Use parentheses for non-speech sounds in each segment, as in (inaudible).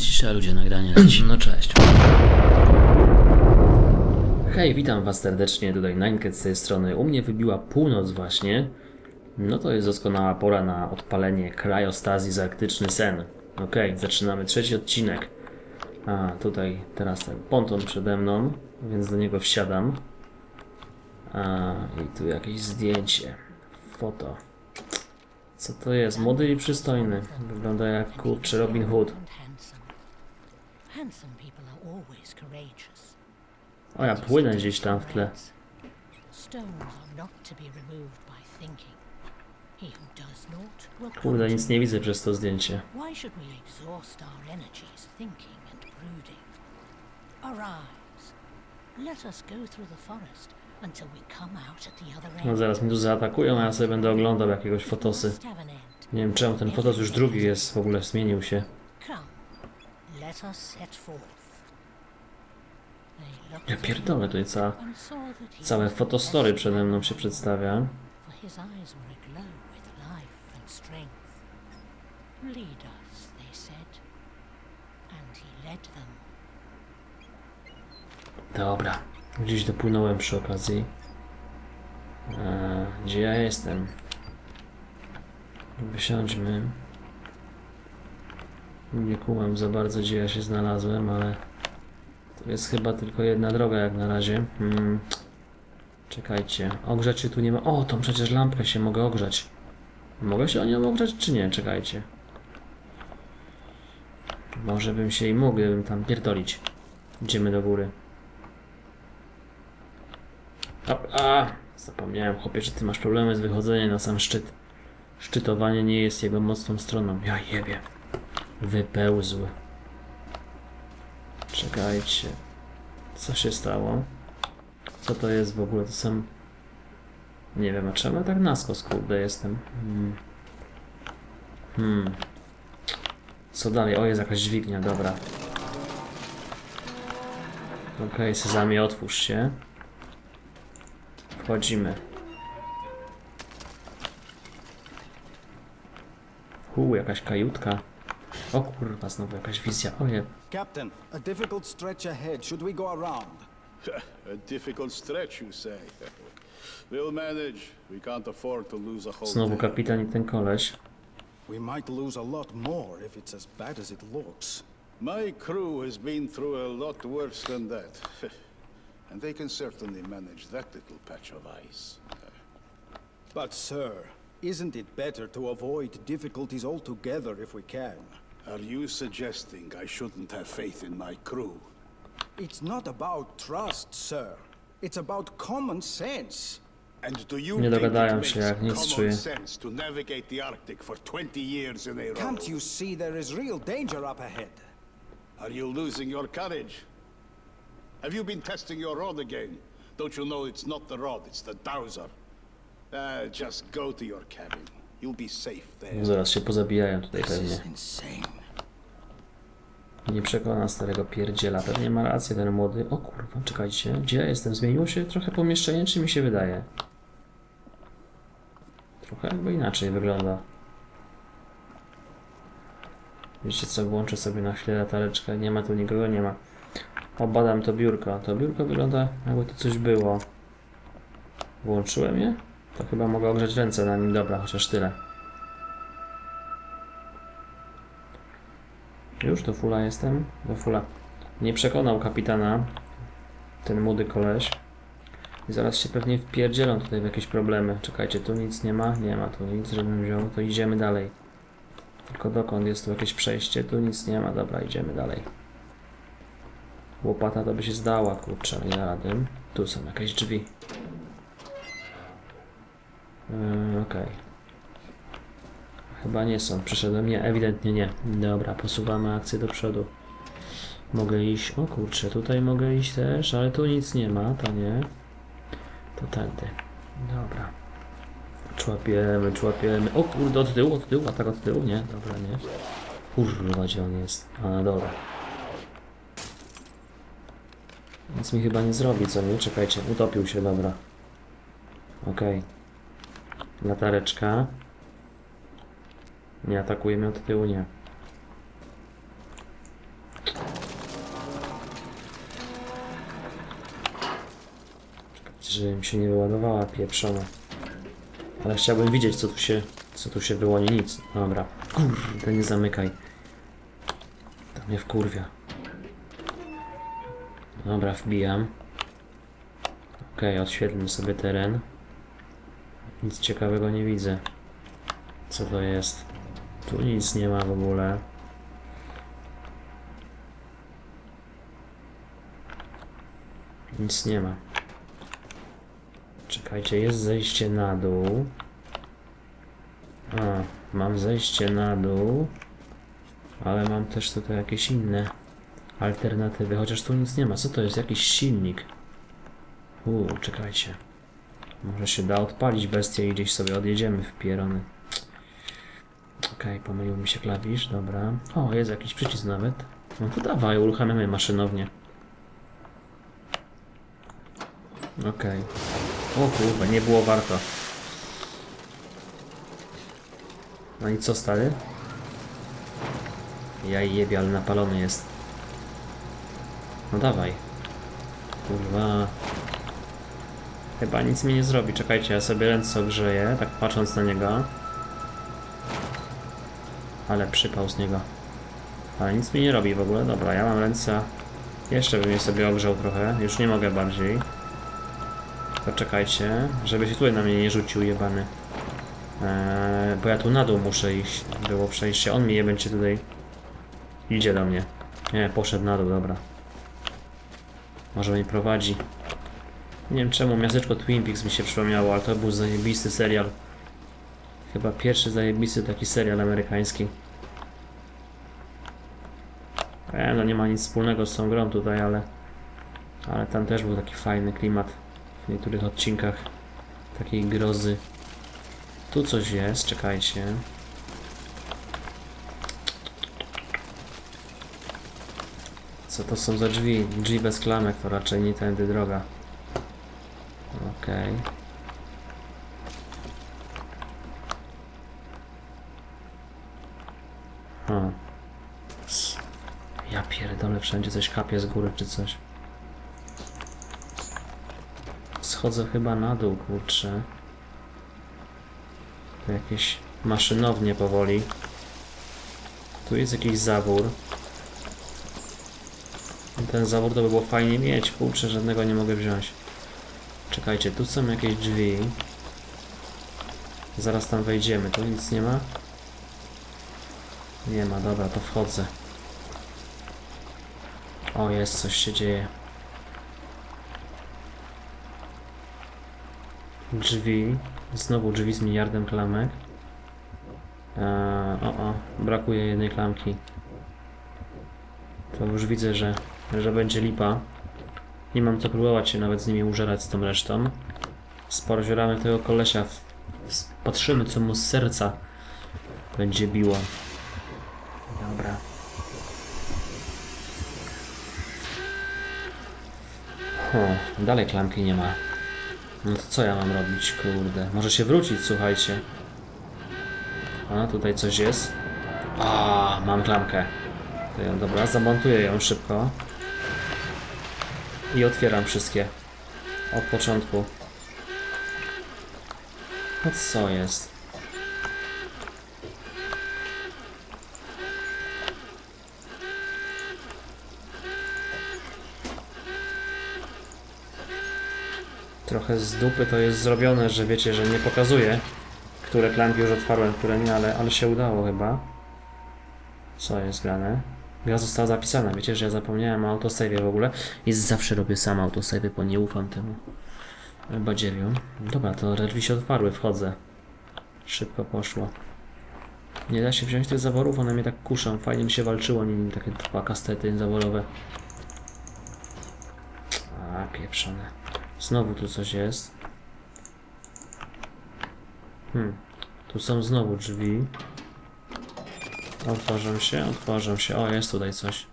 Cisza ludzie, nagranie leci. (clears throat) No cześć. Hej, witam was serdecznie, tutaj Ninecat z tej strony. U mnie wybiła północ właśnie. No to jest doskonała pora na odpalenie Cryostazji za arktyczny sen. Okej, zaczynamy trzeci odcinek. A, tutaj teraz ten ponton przede mną, więc do niego wsiadam. A, i tu jakieś zdjęcie. Foto. Co to jest? Młody i przystojny. Wygląda jak kurczę Robin Hood. And handsome. People are always courageous. O, ja płynę gdzieś tam w tle. Kurde, nic nie widzę przez to zdjęcie. No zaraz mnie tu zaatakują, a ja sobie będę oglądał jakiegoś fotosy. Nie wiem czemu ten fotos już drugi jest, w ogóle zmienił się. Come, let us set forth. They looked Ja pierdolę, tutaj cała, and saw that he całe was fotostory possessed przede mną się przedstawia. For his eyes were aglow with life and strength. Lead us, they said, and he led them. Dobra, gdzieś dopłynąłem przy okazji. Eee, gdzie ja jestem? Wysiądźmy. Nie kumam za bardzo, gdzie ja się znalazłem, ale to jest chyba tylko jedna droga jak na razie. Hmm. Czekajcie, ogrzać się tu nie ma. O, tą przecież lampkę się mogę ogrzać. Mogę się o nią ogrzać, czy nie? Czekajcie. Może bym się i mógł, gdybym tam pierdolić. Idziemy do góry. A, a, zapomniałem, chłopie, że ty masz problemy z wychodzeniem na sam szczyt. Szczytowanie nie jest jego mocną stroną. Ja jebie. Wypełzły. Czekajcie. Co się stało? Co to jest w ogóle? To są... Nie wiem, a czemu tak naskos, kurde, jestem? Hmm. hmm. Co dalej? O, jest jakaś dźwignia, dobra. Okej, okay, Sezamie, otwórz się. Wchodzimy. Hu, jakaś kajutka. O kurwa, znowu jakaś wizja. Oje, Captain, a difficult stretch ahead. Should we go around? A difficult stretch, you say? we'll manage. We can't afford to lose a whole znowu day. kapitan i ten koleś. We might lose a lot more if it's as bad as it looks. My crew has been through a lot worse than that. (laughs) and they can certainly manage that little patch of ice. But, sir, isn't it better to avoid difficulties altogether if we can? Are you suggesting I shouldn't have faith in my crew? It's not about trust, sir. It's about common sense. And do you Nie think dogadają it się, makes jak nic common czuję. sense to navigate the Arctic for 20 years in a row? Can't you see there is real danger up ahead? Are you losing your courage? Have you been testing your rod again? Don't you know it's not the rod, it's the dowser? Uh, just go to your cabin. No zaraz się pozabijają tutaj pewnie. Nie przekona starego pierdziela. Pewnie ma rację ten młody. O kurwa, czekajcie. Gdzie ja jestem? Zmieniło się trochę pomieszczenie, czy mi się wydaje? Trochę jakby inaczej wygląda. Wiecie co, włączę sobie na chwilę latareczkę. Nie ma tu nikogo, nie ma. Obadam to biurko. To biurko wygląda jakby tu coś było. Włączyłem je? To chyba mogę ogrzeć ręce na nim. Dobra, chociaż tyle. Już do fula jestem? Do fula. Nie przekonał kapitana ten młody koleś. I zaraz się pewnie wpierdzielą tutaj w jakieś problemy. Czekajcie, tu nic nie ma? Nie ma tu nic, żebym wziął. To idziemy dalej. Tylko dokąd jest tu jakieś przejście? Tu nic nie ma. Dobra, idziemy dalej. Łopata to by się zdała, kurczę, nie rady. Tu są jakieś drzwi. Yy, Okej. Chyba nie są. Przyszedłem. Nie, ewidentnie nie. Dobra, posuwamy akcję do przodu. Mogę iść. O kurczę, tutaj mogę iść też, ale tu nic nie ma, to nie. To tędy. Dobra. Człapiemy, człapiemy. O kurde, od tyłu, od tyłu, a tak od tyłu, nie? Dobra, nie. Kurwa, gdzie on jest? A, dobra. Nic mi chyba nie zrobi, co nie? Czekajcie, utopił się, dobra. Okej. Latareczka. Nie atakujemy od tyłu, nie. Żeby mi się nie wyładowała pieprzona. Ale chciałbym widzieć, co tu się, co tu się wyłoni. Nic. Dobra. Kurde, nie zamykaj. To mnie wkurwia. Dobra, wbijam. Okej, okay, odświetlmy sobie teren. Nic ciekawego nie widzę. Co to jest? Tu nic nie ma w ogóle. Nic nie ma. Czekajcie, jest zejście na dół. A, mam zejście na dół. Ale mam też tutaj jakieś inne alternatywy, chociaż tu nic nie ma. Co to jest? Jakiś silnik. Uuu, czekajcie. Może się da odpalić bestię i gdzieś sobie odjedziemy w pierony. Okej, pomylił mi się klawisz, dobra. O, jest jakiś przycisk nawet. No to dawaj, uruchamiamy maszynownię. Okej. O kurwa, nie było warto. No i co stary? Ja jebie, ale napalony jest. No dawaj. Kurwa. Chyba nic mi nie zrobi. Czekajcie, ja sobie ręce ogrzeję, tak patrząc na niego. Ale przypał z niego. Ale nic mi nie robi w ogóle. Dobra, ja mam ręce. Jeszcze bym je sobie ogrzał trochę. Już nie mogę bardziej. To czekajcie, żeby się tutaj na mnie nie rzucił jebany. Eee, bo ja tu na dół muszę iść. Było przejście. On mi je będzie tutaj. Idzie do mnie. Nie, poszedł na dół, dobra. Może mnie prowadzi. Nie wiem czemu miasteczko Twin Peaks mi się przypomniało, ale to był zajebisty serial. Chyba pierwszy zajebisty taki serial amerykański. E, no nie ma nic wspólnego z tą grą tutaj, ale... Ale tam też był taki fajny klimat w niektórych odcinkach takiej grozy. Tu coś jest, czekajcie. Co to są za drzwi? Drzwi bez klamek, to raczej nie tędy droga. Okej. Hmm. S- Ja pierdolę, wszędzie coś kapie z góry czy coś. Schodzę chyba na dół, kurczę. To jakieś maszynownie powoli. Tu jest jakiś zawór. Ten zawór to by było fajnie mieć, kurczę, żadnego nie mogę wziąć. Czekajcie, tu są jakieś drzwi. Zaraz tam wejdziemy, tu nic nie ma? Nie ma, dobra, to wchodzę. O, jest, coś się dzieje. Drzwi. Znowu drzwi z miliardem klamek. Eee, o, o, brakuje jednej klamki. To już widzę, że, że będzie lipa. Nie mam co próbować się nawet z nimi użerać z tą resztą. Sporzioramy tego kolesia. Patrzymy, co mu z serca będzie biło. Dobra. O, dalej klamki nie ma. No to co ja mam robić, kurde? Może się wrócić, słuchajcie. A, tutaj coś jest. A, mam klamkę. To dobra, zamontuję ją szybko. I otwieram wszystkie. Od początku. No co jest? Trochę z dupy to jest zrobione, że wiecie, że nie pokazuje, które klamki już otwarłem, które nie, ale, ale się udało chyba. Co jest grane? Gra została zapisana, wiecie, że ja zapomniałem o autosave w ogóle i zawsze robię sam autosave, bo nie ufam temu badziewiu. Dobra, to drzwi się otwarły, wchodzę. Szybko poszło. Nie da się wziąć tych zaworów, one mnie tak kuszą. Fajnie mi się walczyło nimi, takie dwa kastety zaworowe. A, pieprzone. Znowu tu coś jest. Hmm. Tu są znowu drzwi. Otworzą się, otworzą się. O, jest tutaj coś.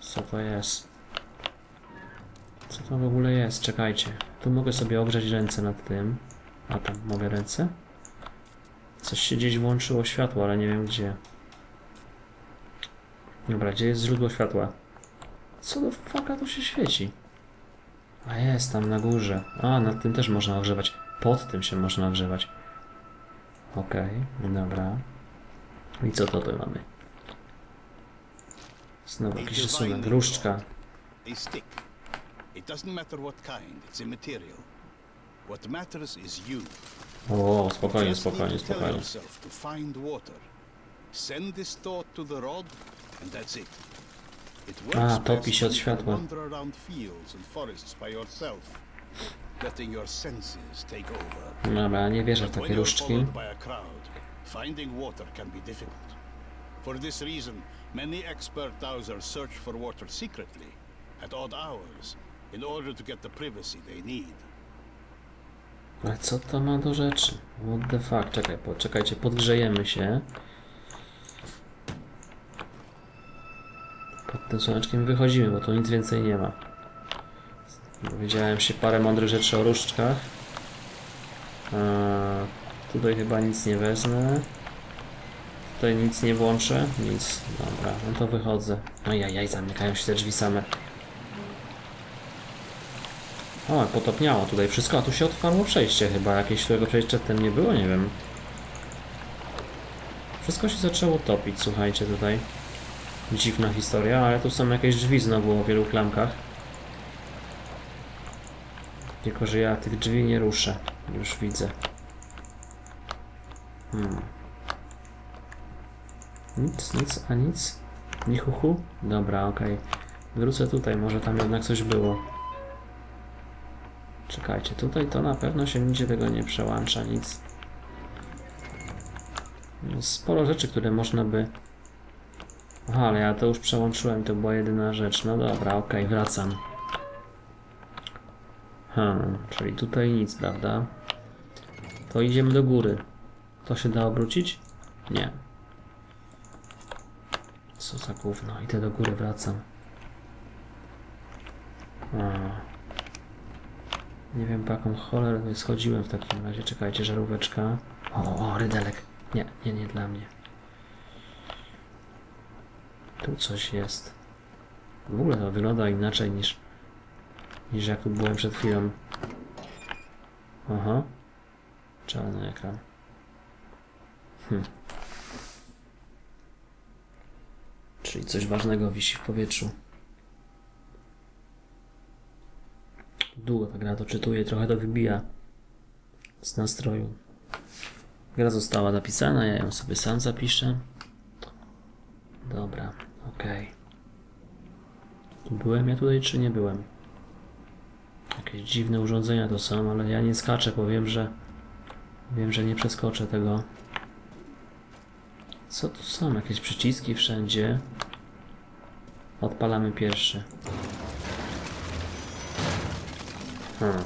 Co to jest? Co to w ogóle jest? Czekajcie. Tu mogę sobie ogrzać ręce nad tym. A tam mogę ręce? Coś się gdzieś włączyło światło, ale nie wiem gdzie. Dobra, gdzie jest źródło światła? Co do fucka tu się świeci? A jest tam na górze. A, nad tym też można ogrzewać. Pod tym się można ogrzewać. Okej, dobra. I co to tu mamy? Znowu jakiś rysunek. Różdżka. A stick. It doesn't matter what kind, it's immaterial. What matters is you. O, spokojnie, spokojnie, spokojnie. Send this thought to the rod, and that's it. A, topi się od światła. Dobra, nie wierzę w takie różdżki. A finding water can be difficult. For this reason, many expert dowsers search for water secretly, at odd hours, in order to get the privacy they need. Ale co to ma do rzeczy? What the fuck? Czekaj, poczekajcie, podgrzejemy się. Pod tym słoneczkiem wychodzimy, bo tu nic więcej nie ma. Dowiedziałem się parę mądrych rzeczy o różdżkach. Eee, tutaj chyba nic nie wezmę. Tutaj nic nie włączę. Nic. Dobra, no to wychodzę. Ojajaj, zamykają się te drzwi same. O, potopniało tutaj wszystko, a tu się otwarło przejście chyba, jakieś którego przejścia przedtem nie było, nie wiem. Wszystko się zaczęło topić, słuchajcie, tutaj. Dziwna historia, ale tu są jakieś drzwi znowu o wielu klamkach. Tylko, że ja tych drzwi nie ruszę. Już widzę. Hmm. Nic, nic, a nic? Ni chuchu? Dobra, okej. Wrócę tutaj, może tam jednak coś było. Czekajcie, tutaj to na pewno się nigdzie tego nie przełącza, nic. Jest Sporo rzeczy, które można by... Aha, ale ja to już przełączyłem, to była jedyna rzecz. No dobra, okej, wracam. Hmm, czyli tutaj nic, prawda? To idziemy do góry. To się da obrócić? Nie. Co za gówno, idę do góry, wracam. A. Nie wiem po jaką cholerę schodziłem w takim razie. Czekajcie, żaróweczka. O, o, rydelek. Nie, nie, nie dla mnie. Tu coś jest. W ogóle to wygląda inaczej niż niż jak tu byłem przed chwilą. Aha. Czarny ekran. Hm. Czyli coś ważnego wisi w powietrzu. Długo ta gra to czytuje, trochę to wybija z nastroju. Gra została napisana, ja ją sobie sam zapiszę. Dobra, okej. Byłem ja tutaj, czy nie byłem? Jakieś dziwne urządzenia to są, ale ja nie skaczę, bo wiem, że wiem, że nie przeskoczę tego. Co tu są? Jakieś przyciski wszędzie. Odpalamy pierwszy. Hmm.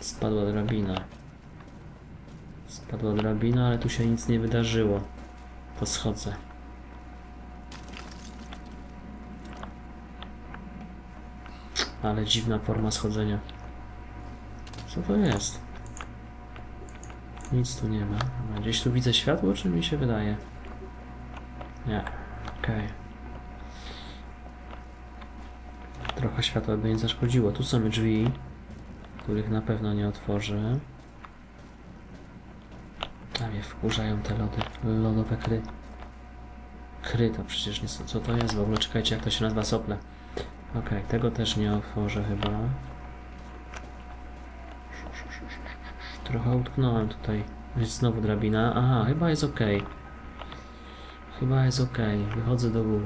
Spadła drabina. Spadła drabina, ale tu się nic nie wydarzyło. To schodzę. Ale dziwna forma schodzenia. Co to jest? Nic tu nie ma. Gdzieś tu widzę światło, czy mi się wydaje? Nie. Okej. Trochę światła by nie zaszkodziło. Tu są drzwi, których na pewno nie otworzę. A mnie wkurzają te lody. Lodowe kry. Kry to przecież nie są. Co to jest w ogóle? Czekajcie, jak to się nazywa sople. Okej, tego też nie otworzę chyba. Trochę utknąłem tutaj. Jest znowu drabina. Aha, chyba jest ok. Chyba jest ok. Wychodzę do góry.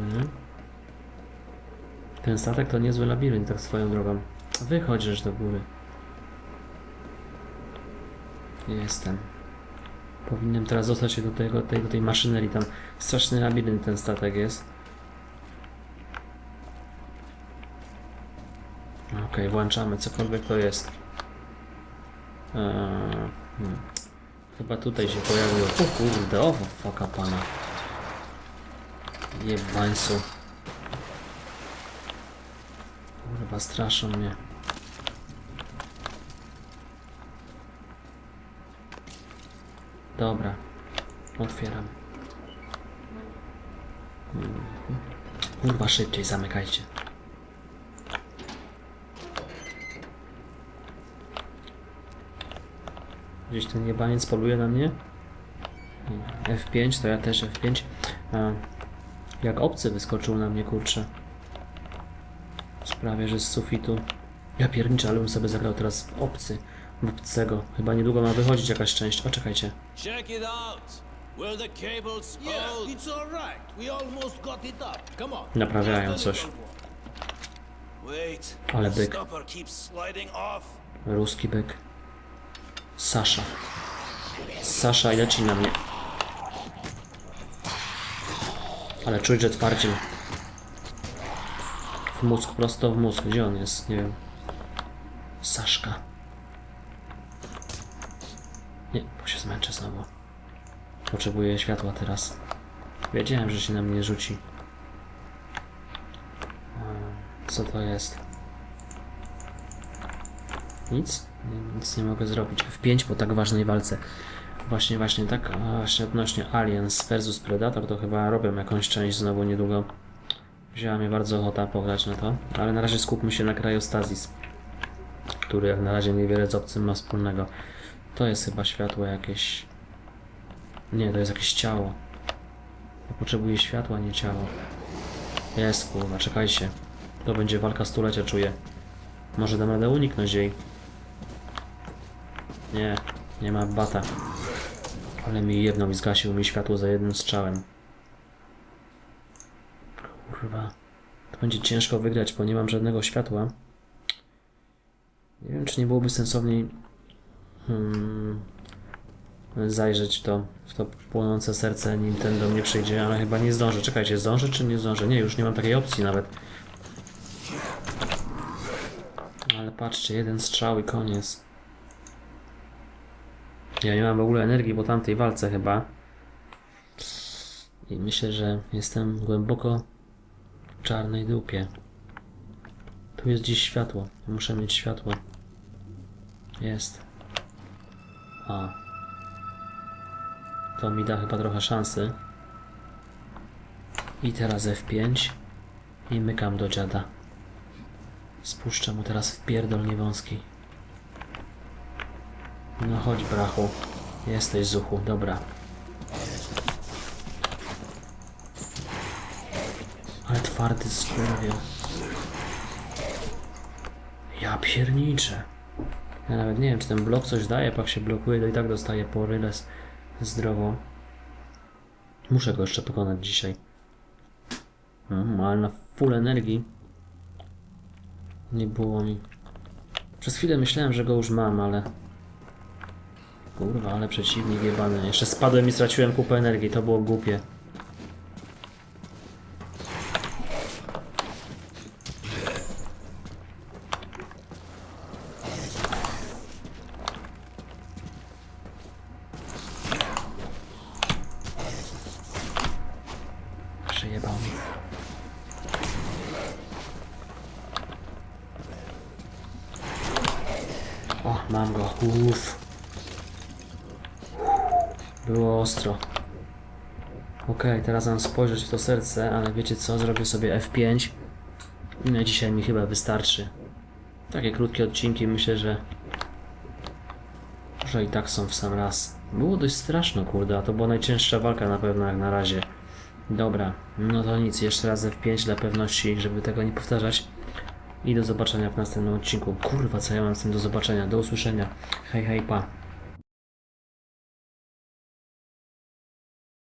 Ten statek to niezły labirynt, tak swoją drogą. Wychodzisz do góry. Jestem. Powinienem teraz dostać się do tego, tej, tej maszynerii. Tam straszny labirynt ten statek jest. Okej, włączamy cokolwiek to jest. Eee, hmm. Chyba tutaj się pojawiło. O kurde, o foka pana. Jebańcu. Kurwa, straszą mnie. Dobra. Otwieram. Mhm. Kurwa, szybciej zamykajcie. Gdzieś ten jebaniec poluje na mnie. F5, to ja też F5. A, jak obcy wyskoczył na mnie, kurczę. Sprawie, że z sufitu. Ja pierniczę, ale bym sobie zagrał teraz w obcy. W obcego. Chyba niedługo ma wychodzić jakaś część. O, czekajcie. Check it out. Will the cables Yeah, it's all right. We almost got it up. Come on. Naprawiają coś. Ale byk. Ruski byk. Sasza. Sasza leci na mnie. Ale czuć, że twardziej. W mózg, prosto w mózg. Gdzie on jest? Nie wiem. Saszka. Nie, bo się zmęczę znowu. Potrzebuję światła teraz. Wiedziałem, że się na mnie rzuci. Ehm, Co to jest? Nic? Nic nie mogę zrobić. W 5 po tak ważnej walce. Właśnie, właśnie tak. Właśnie odnośnie Aliens versus Predator to chyba robią jakąś część znowu niedługo. Wzięła mnie bardzo ochota pograć na to. Ale na razie skupmy się na Cryostasis. Który jak na razie niewiele z obcym ma wspólnego. To jest chyba światło jakieś. Nie, to jest jakieś ciało. Ja potrzebuję światła, nie ciało. Jest kurwa, czekajcie. To będzie walka stulecia, czuję. Może dam radę uniknąć jej. Nie, nie ma bata. Ale mi jedną zgasił mi światło za jednym strzałem. Kurwa. To będzie ciężko wygrać, bo nie mam żadnego światła. Nie wiem, czy nie byłoby sensowniej hmm, zajrzeć w to, w to płonące serce, nim ten do mnie przyjdzie, ale chyba nie zdążę. Czekajcie, zdążę czy nie zdążę? Nie, już nie mam takiej opcji nawet. Ale patrzcie, jeden strzał i koniec. Ja nie mam w ogóle energii po tamtej walce chyba. I myślę, że jestem głęboko w czarnej dupie. Tu jest dziś światło. Muszę mieć światło. Jest. A. To mi da chyba trochę szansy. I teraz F5. I mykam do dziada. Spuszczę mu teraz w pierdol niewąski. No chodź brachu. Jesteś zuchu, dobra. Ale twardy skurwiel. Ja pierniczę. Ja nawet nie wiem, czy ten blok coś daje, jak się blokuje, to i tak dostaje po zdrowo. Muszę go jeszcze pokonać dzisiaj. Mm, ale na full energii. Nie było mi. Przez chwilę myślałem, że go już mam, ale... Kurwa, ale przeciwnik jebany. Jeszcze spadłem i straciłem kupę energii, to było głupie. O, mam go. Uff. Było ostro. Okej, teraz mam spojrzeć w to serce, ale wiecie co? Zrobię sobie F5. I na dzisiaj mi chyba wystarczy. Takie krótkie odcinki myślę, że że i tak są w sam raz. Było dość straszno, kurde, a to była najcięższa walka na pewno jak na razie. Dobra, no to nic, jeszcze raz F5 dla pewności, żeby tego nie powtarzać. I do zobaczenia w następnym odcinku. Kurwa, co ja mam z tym do zobaczenia. Do usłyszenia. Hej, hej, pa.